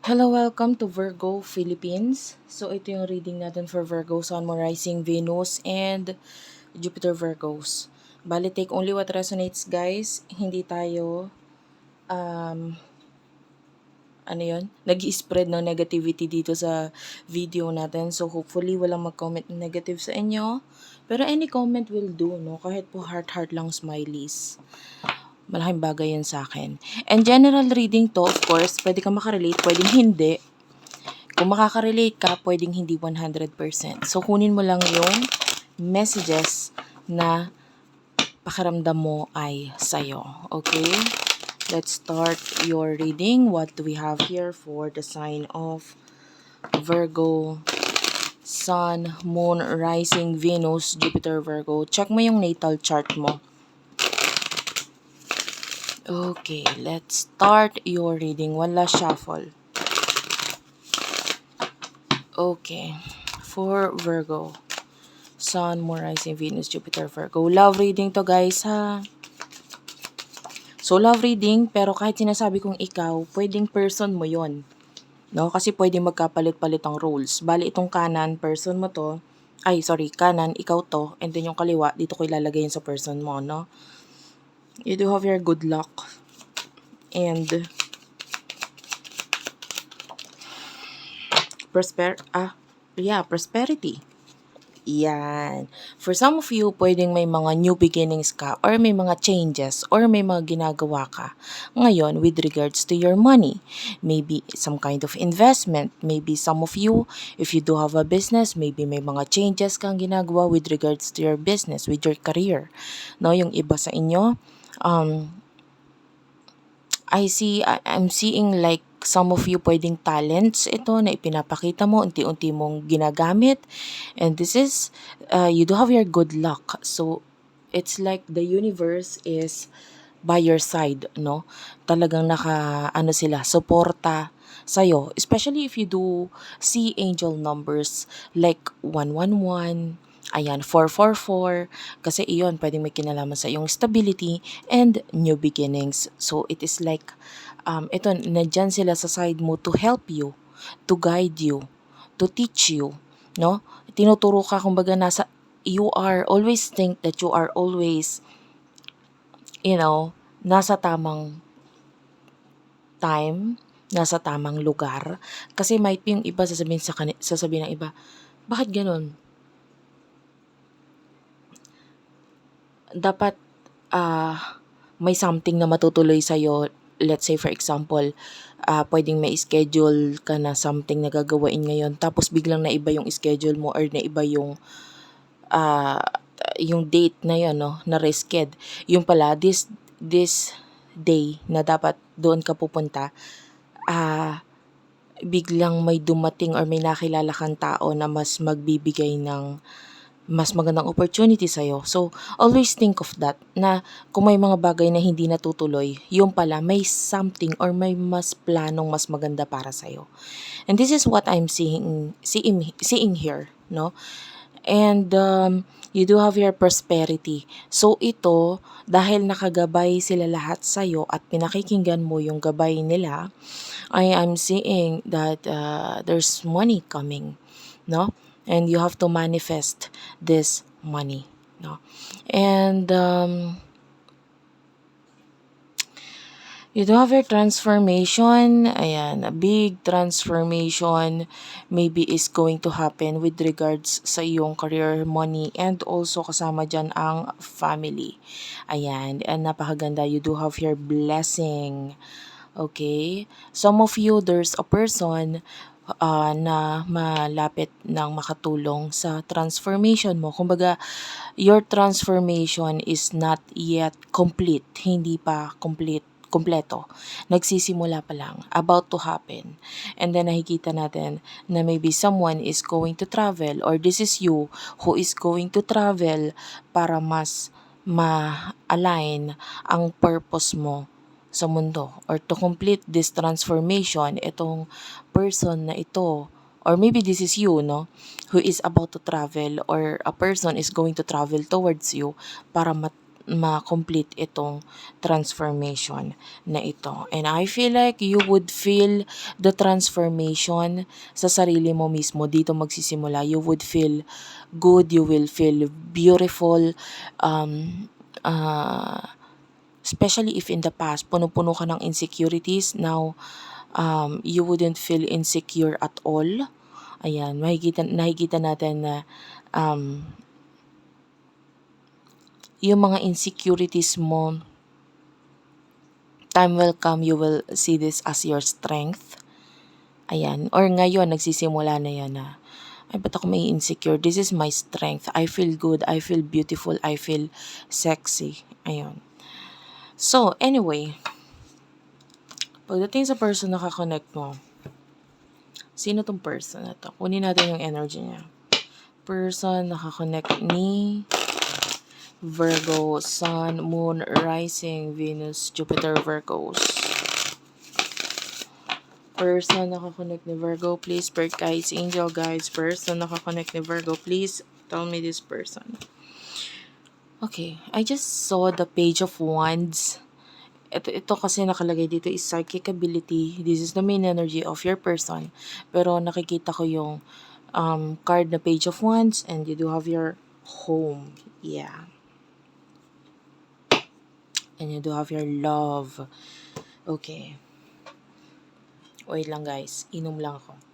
Hello, welcome to Virgo Philippines. So, ito yung reading natin for Virgo, Sun, Moon, Rising, Venus, and Jupiter Virgos. Bali, take only what resonates, guys. Hindi tayo, um, ano yun, nag spread ng negativity dito sa video natin. So, hopefully, walang mag-comment ng negative sa inyo. Pero any comment will do, no? Kahit po heart-heart lang smileys malaking bagay yun sa akin. And general reading to, of course, pwede ka makarelate, pwedeng hindi. Kung makaka-relate ka, pwedeng hindi 100%. So, kunin mo lang yung messages na pakiramdam mo ay sa'yo. Okay? Let's start your reading. What do we have here for the sign of Virgo, Sun, Moon, Rising, Venus, Jupiter, Virgo. Check mo yung natal chart mo. Okay, let's start your reading. Wala shuffle. Okay, for Virgo. Sun, Moon, Rising, Venus, Jupiter, Virgo. Love reading to guys ha. So love reading, pero kahit sinasabi kong ikaw, pwedeng person mo yon No? Kasi pwedeng magkapalit-palit ang roles. Bali itong kanan, person mo to. Ay, sorry, kanan, ikaw to. And then yung kaliwa, dito ko ilalagay yun sa person mo, no? You do have your good luck. And prosper ah yeah, prosperity. Yan. For some of you, pwedeng may mga new beginnings ka or may mga changes or may mga ginagawa ka ngayon with regards to your money. Maybe some kind of investment. Maybe some of you, if you do have a business, maybe may mga changes kang ginagawa with regards to your business, with your career. No, yung iba sa inyo, um, I see, I'm seeing like some of you pwedeng talents ito na ipinapakita mo, unti-unti mong ginagamit. And this is, uh, you do have your good luck. So, it's like the universe is by your side, no? Talagang naka, ano sila, suporta sa'yo. Especially if you do see angel numbers like 111, ayan, 444, kasi iyon pwedeng may kinalaman sa iyong stability and new beginnings. So, it is like, um, ito, nandyan sila sa side mo to help you, to guide you, to teach you, no? Tinuturo ka, kumbaga, nasa, you are, always think that you are always, you know, nasa tamang time, nasa tamang lugar. Kasi might be yung iba sasabihin sa sasabihin ng iba, bakit ganun? Dapat, uh, may something na matutuloy sa'yo let's say for example, uh, pwedeng may schedule ka na something na gagawain ngayon tapos biglang naiba yung schedule mo or naiba yung uh, yung date na yun, no, na risked. Yung pala, this, this day na dapat doon ka pupunta, ah, uh, biglang may dumating or may nakilala kang tao na mas magbibigay ng mas magandang opportunity sa'yo. So, always think of that, na kung may mga bagay na hindi natutuloy, yung pala, may something or may mas planong mas maganda para sa'yo. And this is what I'm seeing, seeing, seeing here, no? And um, you do have your prosperity. So ito, dahil nakagabay sila lahat sa'yo at pinakikinggan mo yung gabay nila, I am seeing that uh, there's money coming, no? And you have to manifest this money no? And um, you do have your transformation. Ayan a big transformation maybe is going to happen with regards sa iyong career money and also kasama dyan ang family. Ayan and napakaganda you do have your blessing okay? Some of you there's a person uh, na malapit ng makatulong sa transformation mo. Kumbaga, your transformation is not yet complete. Hindi pa complete kompleto. Nagsisimula pa lang, about to happen. And then nakikita natin na maybe someone is going to travel or this is you who is going to travel para mas ma-align ang purpose mo sa mundo or to complete this transformation, itong person na ito, or maybe this is you, no, who is about to travel or a person is going to travel towards you para mat ma-complete itong transformation na ito. And I feel like you would feel the transformation sa sarili mo mismo. Dito magsisimula. You would feel good. You will feel beautiful. Um, uh, especially if in the past, puno-puno ka ng insecurities. Now, um, you wouldn't feel insecure at all. Ayan, makikita, nakikita natin na um, yung mga insecurities mo, time will come, you will see this as your strength. Ayan. Or ngayon, nagsisimula na yan na, ay, ba't ako may insecure? This is my strength. I feel good. I feel beautiful. I feel sexy. Ayun. So, anyway, pagdating sa person na kakonect mo, sino tong person na to? Kunin natin yung energy niya. Person na kakonect ni Virgo, Sun, Moon, Rising, Venus, Jupiter, Virgos. Person nakakonect ni Virgo, please. Spirit guides, angel guides, person nakakonect ni Virgo, please tell me this person. Okay, I just saw the page of wands. Ito, ito kasi nakalagay dito is psychic ability. This is the main energy of your person. Pero nakikita ko yung um, card na page of wands and you do have your home. Yeah. And you do have your love. Okay. Wait lang guys, inom lang ako.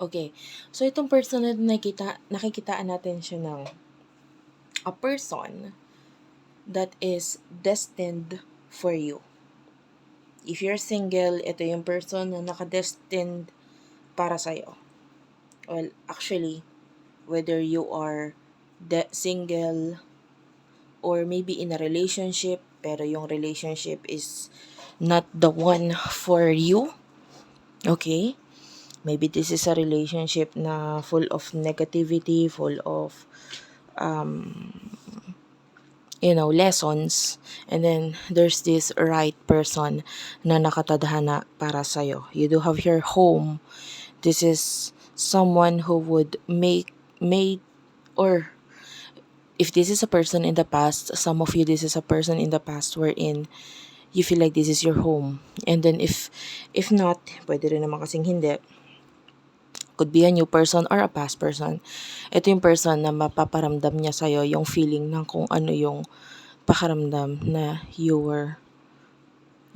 Okay. So itong person na nakita, nakikitaan natin siya ng a person that is destined for you. If you're single, ito yung person na nakadestined para sa'yo. Well, actually, whether you are de- single or maybe in a relationship, pero yung relationship is not the one for you. Okay? Maybe this is a relationship na full of negativity, full of um, you know, lessons. And then, there's this right person na nakatadhana para sa'yo. You do have your home. This is someone who would make, make, or if this is a person in the past, some of you, this is a person in the past wherein you feel like this is your home. And then if, if not, pwede rin naman kasing hindi, could be a new person or a past person. Ito yung person na mapaparamdam niya sa'yo yung feeling ng kung ano yung pakaramdam na you were,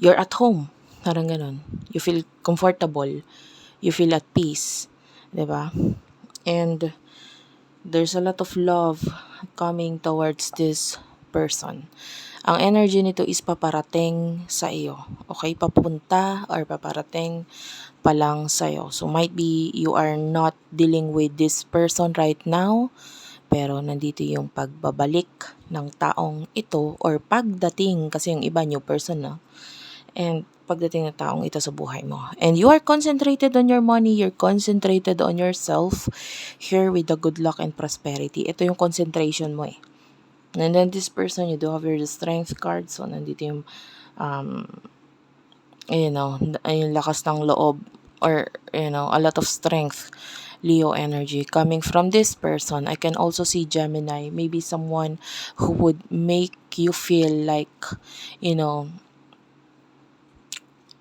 you're at home. Parang ganun. You feel comfortable. You feel at peace. ba? And there's a lot of love coming towards this person. Ang energy nito is paparating sa iyo. Okay? Papunta or paparating pa lang sa iyo. So might be you are not dealing with this person right now, pero nandito yung pagbabalik ng taong ito or pagdating kasi yung iba new person na. And pagdating ng taong ito sa buhay mo. And you are concentrated on your money, you're concentrated on yourself here with the good luck and prosperity. Ito yung concentration mo eh. And then this person, you do have your strength card. So, nandito yung, um, you know, yung lakas ng loob or, you know, a lot of strength. Leo energy coming from this person. I can also see Gemini, maybe someone who would make you feel like, you know,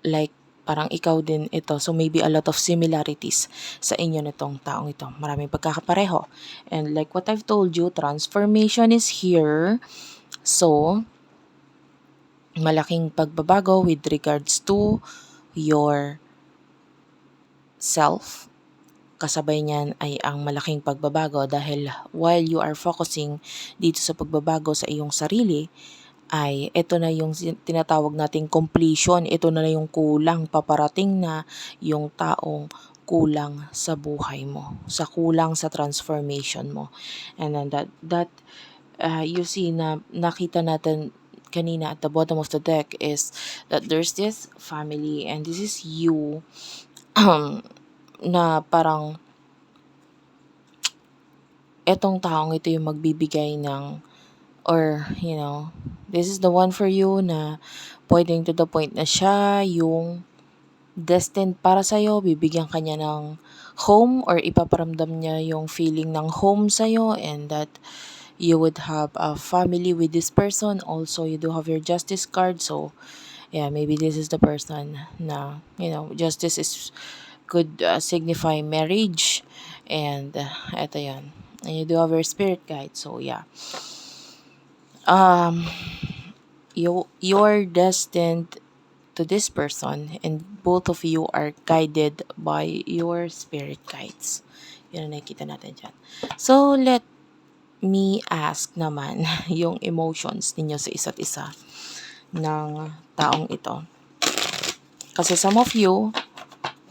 like parang ikaw din ito. So maybe a lot of similarities sa inyo nitong taong ito. Maraming pagkakapareho. And like what I've told you, transformation is here. So, malaking pagbabago with regards to your self. Kasabay niyan ay ang malaking pagbabago dahil while you are focusing dito sa pagbabago sa iyong sarili, ay ito na yung tinatawag nating completion, ito na yung kulang, paparating na yung taong kulang sa buhay mo, sa kulang sa transformation mo. And then that, that uh, you see na nakita natin kanina at the bottom of the deck is that there's this family and this is you um, na parang etong taong ito yung magbibigay ng or you know this is the one for you na pwedeng to the point na siya yung destined para sa'yo, bibigyan kanya ng home or ipaparamdam niya yung feeling ng home sa'yo and that you would have a family with this person. Also, you do have your justice card. So, yeah, maybe this is the person na, you know, justice is could uh, signify marriage. And, uh, eto yan. And you do have your spirit guide. So, yeah. Um, you, you're destined to this person and both of you are guided by your spirit guides. Yun ang nakikita natin dyan. So, let me ask naman yung emotions ninyo sa isa't isa ng taong ito. Kasi some of you,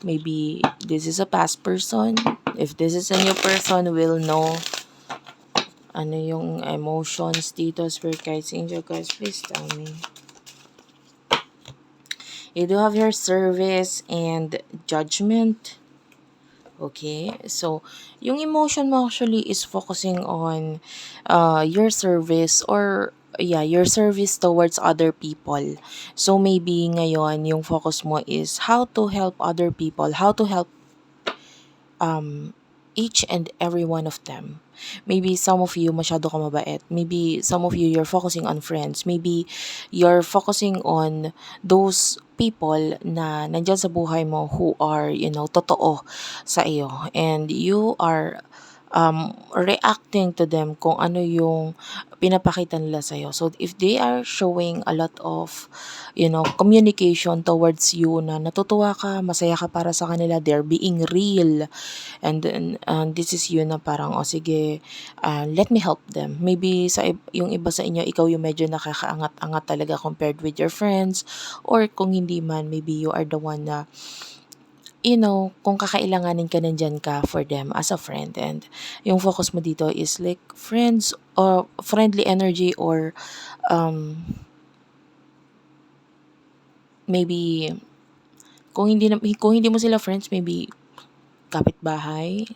maybe this is a past person. If this is a new person, will know ano yung emotions dito, spirit guides, angel guides, please tell me. You do have your service and judgment. Okay, so yung emotion mo actually is focusing on uh, your service or yeah, your service towards other people. So maybe ngayon yung focus mo is how to help other people, how to help um, each and every one of them. Maybe some of you masyado ka mabait. Maybe some of you you're focusing on friends. Maybe you're focusing on those people na nandyan sa buhay mo who are, you know, totoo sa iyo. And you are um, reacting to them kung ano yung pinapakita nila sa'yo. So, if they are showing a lot of, you know, communication towards you na natutuwa ka, masaya ka para sa kanila, they're being real. And then, uh, this is you na parang, o oh, sige, uh, let me help them. Maybe sa yung iba sa inyo, ikaw yung medyo nakakaangat-angat talaga compared with your friends. Or kung hindi man, maybe you are the one na you know, kung kakailanganin ka nandyan ka for them as a friend. And yung focus mo dito is like friends or friendly energy or um, maybe kung hindi na, kung hindi mo sila friends, maybe kapitbahay,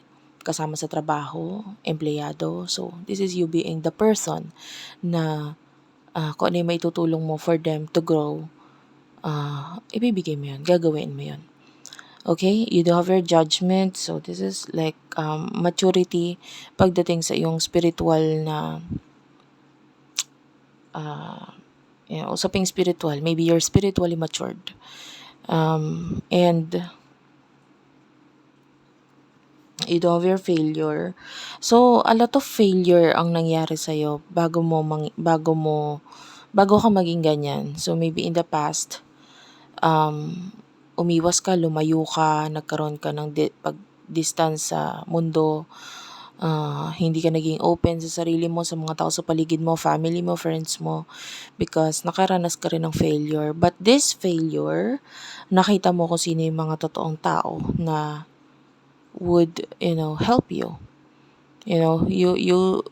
kasama sa trabaho, empleyado. So, this is you being the person na uh, kung ano yung may tutulong mo for them to grow, uh, ibibigay mo yun, gagawin mo yun. Okay, you do have your judgment. So, this is like um, maturity pagdating sa iyong spiritual na uh, you know, usaping spiritual. Maybe you're spiritually matured. Um, and you do have your failure. So, a lot of failure ang nangyari sa'yo bago mo, mang, bago mo, bago ka maging ganyan. So, maybe in the past, um, umiwas ka, lumayo ka, nagkaroon ka ng di- pag-distance sa mundo, uh, hindi ka naging open sa sarili mo, sa mga tao sa paligid mo, family mo, friends mo, because nakaranas ka rin ng failure. But this failure, nakita mo kung sino yung mga totoong tao na would, you know, help you. You know, you, you,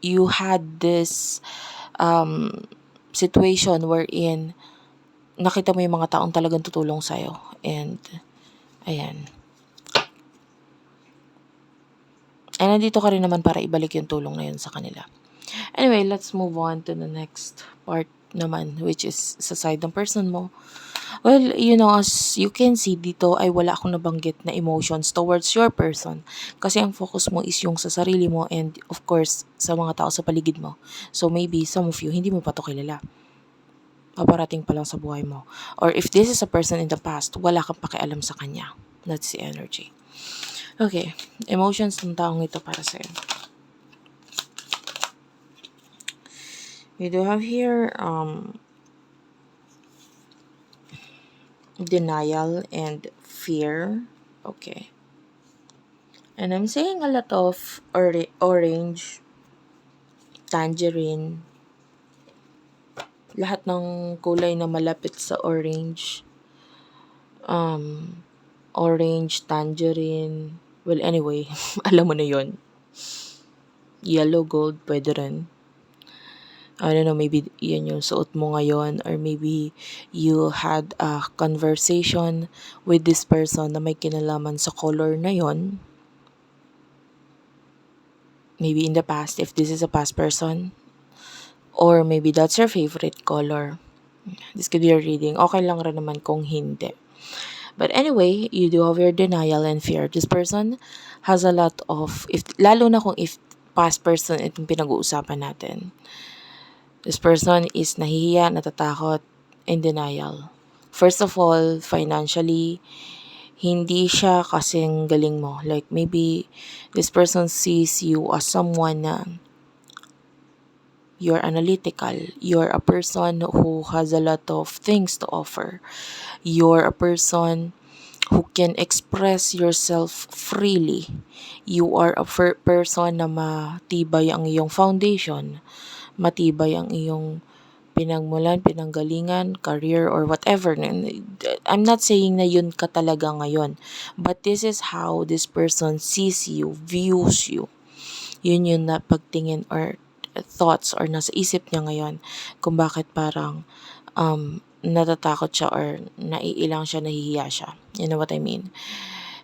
you had this um, situation wherein nakita mo yung mga taong talagang tutulong sa'yo. And, ayan. And nandito ka rin naman para ibalik yung tulong na yun sa kanila. Anyway, let's move on to the next part naman, which is sa side ng person mo. Well, you know, as you can see dito ay wala akong nabanggit na emotions towards your person. Kasi ang focus mo is yung sa sarili mo and of course, sa mga tao sa paligid mo. So maybe some of you, hindi mo pa to kilala paparating pa lang sa buhay mo. Or if this is a person in the past, wala kang pakialam sa kanya. That's the energy. Okay, emotions ng taong ito para sa'yo. We do have here um, denial and fear. Okay. And I'm saying a lot of or orange, tangerine, lahat ng kulay na malapit sa orange. Um, orange, tangerine. Well, anyway, alam mo na yon Yellow, gold, pwede rin. I don't know, maybe yan yung suot mo ngayon or maybe you had a conversation with this person na may kinalaman sa color na yon. Maybe in the past, if this is a past person, Or maybe that's your favorite color. This could be your reading. Okay lang rin naman kung hindi. But anyway, you do have your denial and fear. This person has a lot of, if lalo na kung if past person itong pinag-uusapan natin. This person is nahihiya, natatakot, in denial. First of all, financially, hindi siya kasing galing mo. Like maybe this person sees you as someone na you're analytical. You're a person who has a lot of things to offer. You're a person who can express yourself freely. You are a person na matibay ang iyong foundation. Matibay ang iyong pinagmulan, pinanggalingan, career, or whatever. I'm not saying na yun ka talaga ngayon. But this is how this person sees you, views you. Yun yun na pagtingin or thoughts or nasa isip niya ngayon kung bakit parang um, natatakot siya or naiilang siya, nahihiya siya. You know what I mean?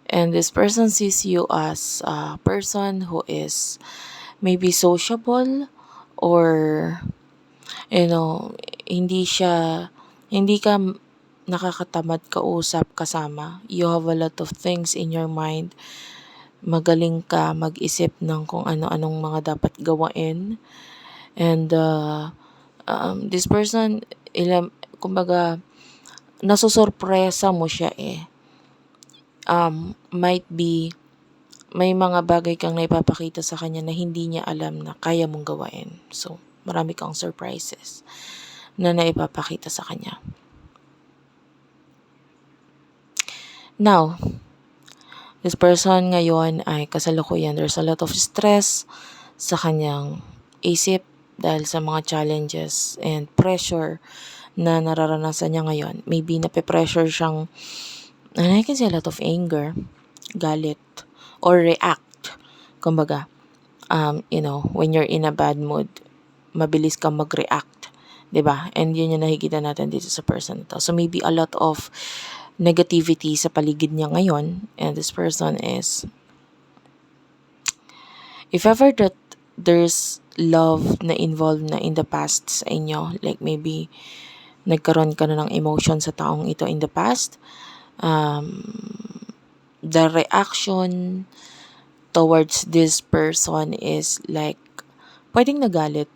And this person sees you as a person who is maybe sociable or you know, hindi siya hindi ka nakakatamad kausap kasama. You have a lot of things in your mind. Magaling ka mag-isip ng kung ano-anong mga dapat gawain. And uh, um, this person, ilam, kumbaga, nasusurpresa mo siya eh. Um, might be, may mga bagay kang naipapakita sa kanya na hindi niya alam na kaya mong gawain. So, marami kang surprises na naipapakita sa kanya. Now, this person ngayon ay kasalukuyan. There's a lot of stress sa kanyang isip dahil sa mga challenges and pressure na nararanasan niya ngayon. Maybe nape-pressure siyang, and I can see a lot of anger, galit, or react. Kumbaga, um, you know, when you're in a bad mood, mabilis kang mag-react. ba? And yun yung nakikita natin dito sa person to. So maybe a lot of negativity sa paligid niya ngayon. And this person is if ever that there's love na involved na in the past sa inyo, like maybe nagkaroon ka na ng emotion sa taong ito in the past, um, the reaction towards this person is like, pwedeng nagalit.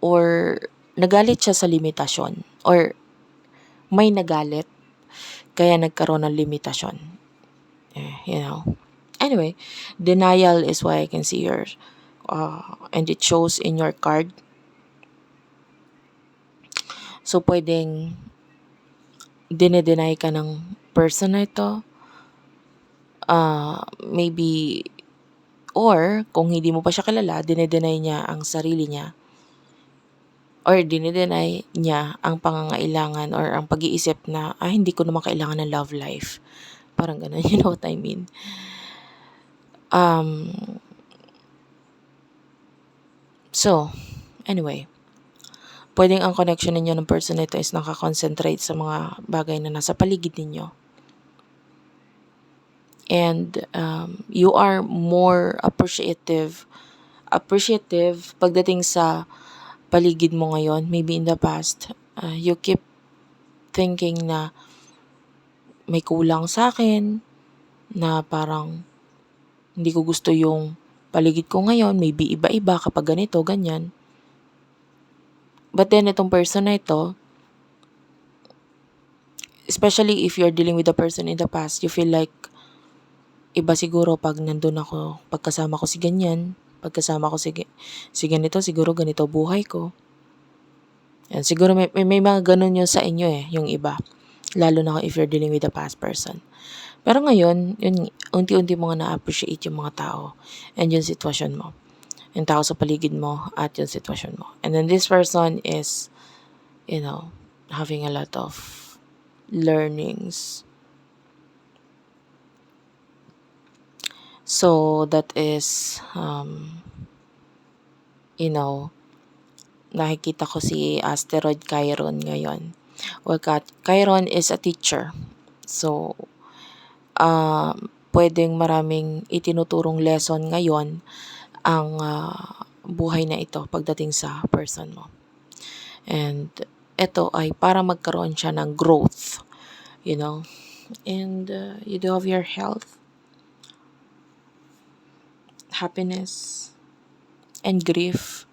Or nagalit siya sa limitasyon. Or may nagalit kaya nagkaroon ng limitasyon. You know. Anyway, denial is why I can see your uh, and it shows in your card. So, pwedeng dinedenay ka ng person na ito. Uh, maybe, or kung hindi mo pa siya kilala, dinedenay niya ang sarili niya or dinedenay niya ang pangangailangan or ang pag-iisip na, ah, hindi ko naman kailangan ng love life. Parang ganun, you know what I mean? Um, so, anyway, pwedeng ang connection ninyo ng person na ito is nakakonsentrate sa mga bagay na nasa paligid ninyo. And um, you are more appreciative appreciative pagdating sa paligid mo ngayon, maybe in the past, uh, you keep thinking na may kulang sa akin, na parang hindi ko gusto yung paligid ko ngayon, maybe iba-iba kapag ganito, ganyan. But then, itong person na ito, especially if you're dealing with a person in the past, you feel like iba siguro pag nandun ako, pagkasama ko si ganyan, pagkasama ko si, si ganito, siguro ganito buhay ko. Yan, siguro may, may, may mga ganun yun sa inyo eh, yung iba. Lalo na if you're dealing with a past person. Pero ngayon, yun, unti-unti mo nga na-appreciate yung mga tao and yung sitwasyon mo. Yung tao sa paligid mo at yung sitwasyon mo. And then this person is, you know, having a lot of learnings So that is, um, you know, nakikita ko si Asteroid Chiron ngayon. Well, Chiron is a teacher. So, uh, pwedeng maraming itinuturong lesson ngayon ang uh, buhay na ito pagdating sa person mo. And ito ay para magkaroon siya ng growth. You know, and uh, you do have your health, happiness, and grief.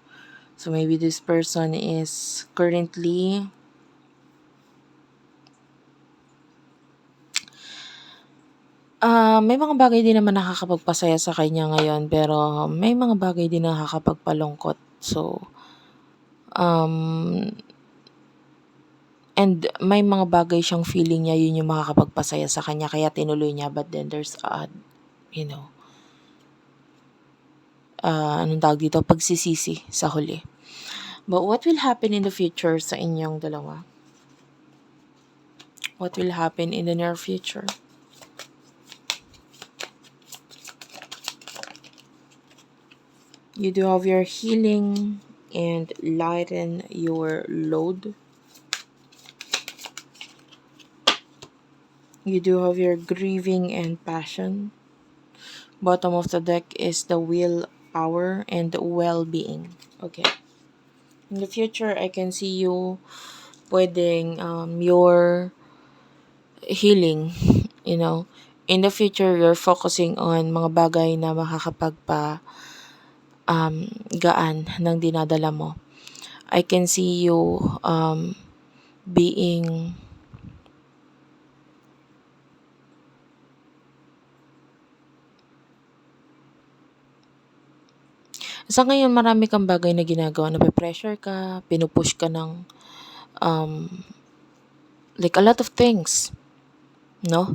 So maybe this person is currently Ah, may mga bagay din naman nakakapagpasaya sa kanya ngayon, pero may mga bagay din na nakakapagpalungkot. So, um, and may mga bagay siyang feeling niya yun yung makakapagpasaya sa kanya kaya tinuloy niya but then there's a, you know, ah, anong tawag dito, pagsisisi sa huli. But what will happen in the future sa inyong dalawa? What will happen in the near future? You do have your healing and lighten your load. You do have your grieving and passion. Bottom of the deck is the will, power, and well-being. Okay. In the future, I can see you pwedeng um, your healing, you know. In the future, you're focusing on mga bagay na makakapagpa um, gaan ng dinadala mo. I can see you um, being sa ngayon marami kang bagay na ginagawa na pressure ka, pinupush ka ng um, like a lot of things, no?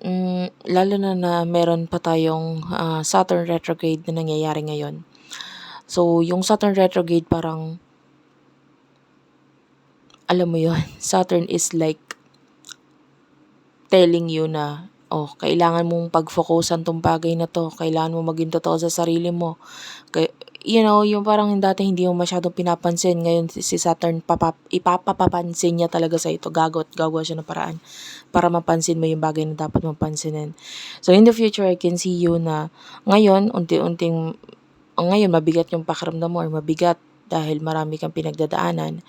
Mm, lalo na na meron pa tayong ah, Saturn retrograde na nangyayari ngayon. So, yung Saturn retrograde parang alam mo yon Saturn is like telling you na oh, kailangan mong pag-focusan tong bagay na to. Kailangan mo maging totoo sa sarili mo. Kay, you know, yung parang dati hindi mo masyadong pinapansin. Ngayon si Saturn papap, ipapapapansin niya talaga sa ito. Gagot, gagawa siya ng paraan para mapansin mo yung bagay na dapat mapansinin. So in the future, I can see you na ngayon, unti-unting, ngayon mabigat yung pakiramdam mo or mabigat dahil marami kang pinagdadaanan.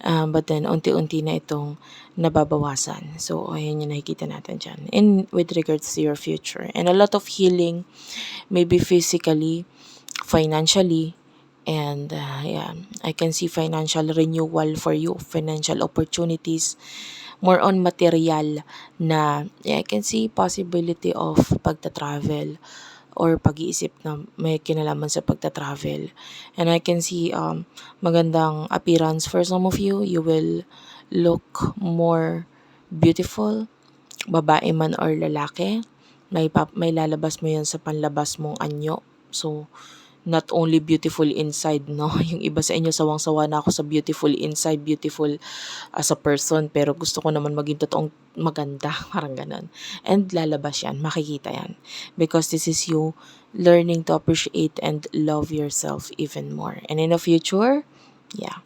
Um, but then, unti-unti na itong nababawasan. So, ayan yung nakikita natin dyan. And with regards to your future. And a lot of healing, maybe physically, financially, and uh, yeah, I can see financial renewal for you, financial opportunities, more on material na yeah, I can see possibility of pagta-travel or pag-iisip na may kinalaman sa pagta-travel. And I can see um, magandang appearance for some of you. You will look more beautiful, babae man or lalaki. May, may lalabas mo yan sa panlabas mong anyo. So, not only beautiful inside, no? Yung iba sa inyo, sawang-sawa na ako sa beautiful inside, beautiful as a person, pero gusto ko naman maging totoong maganda, parang ganun. And lalabas yan, makikita yan. Because this is you learning to appreciate and love yourself even more. And in the future, yeah.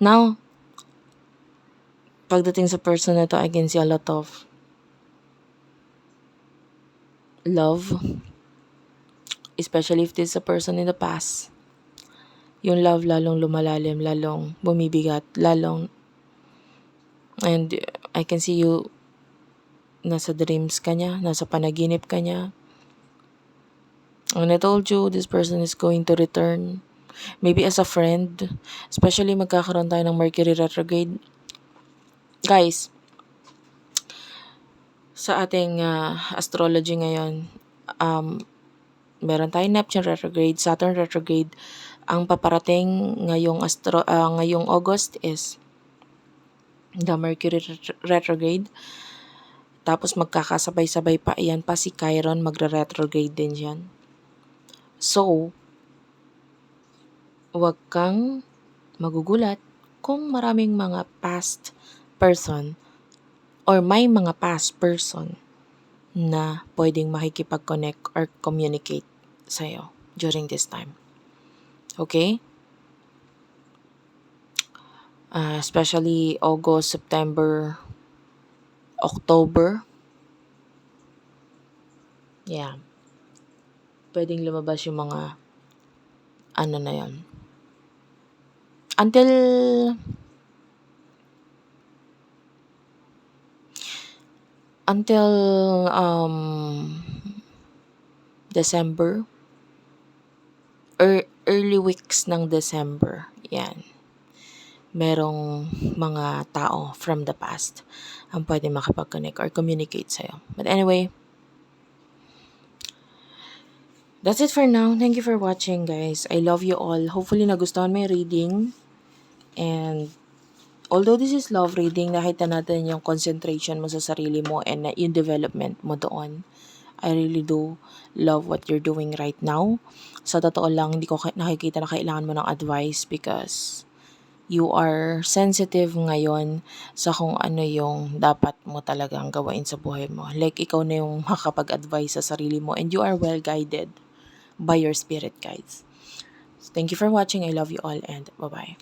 Now, pagdating sa person na to, I can see a lot of love. Especially if this is a person in the past. Yung love lalong lumalalim, lalong bumibigat, lalong and I can see you nasa dreams ka niya, nasa panaginip ka niya. And I told you, this person is going to return. Maybe as a friend. Especially magkakaroon tayo ng Mercury retrograde. Guys, sa ating uh, astrology ngayon, um, meron tayong Neptune retrograde, Saturn retrograde. Ang paparating ngayong astro uh, ngayong August is the Mercury retrograde. Tapos magkakasabay-sabay pa iyan pa si Chiron magre-retrograde din diyan. So, wag kang magugulat kung maraming mga past person or may mga past person na pwedeng makikipag-connect or communicate sa'yo during this time. Okay? Uh, especially August, September, October. Yeah. Pwedeng lumabas yung mga ano na yan. Until until um, December or early weeks ng December. Yan. Merong mga tao from the past ang pwede makipag-connect or communicate sa'yo. But anyway, that's it for now. Thank you for watching, guys. I love you all. Hopefully, nagustuhan mo yung reading. And although this is love reading, nakita natin yung concentration mo sa sarili mo and yung development mo doon. I really do love what you're doing right now. Sa totoo lang, hindi ko nakikita na kailangan mo ng advice because you are sensitive ngayon sa kung ano yung dapat mo talagang gawain sa buhay mo. Like, ikaw na yung makakapag-advise sa sarili mo and you are well guided by your spirit guides. Thank you for watching. I love you all and bye-bye.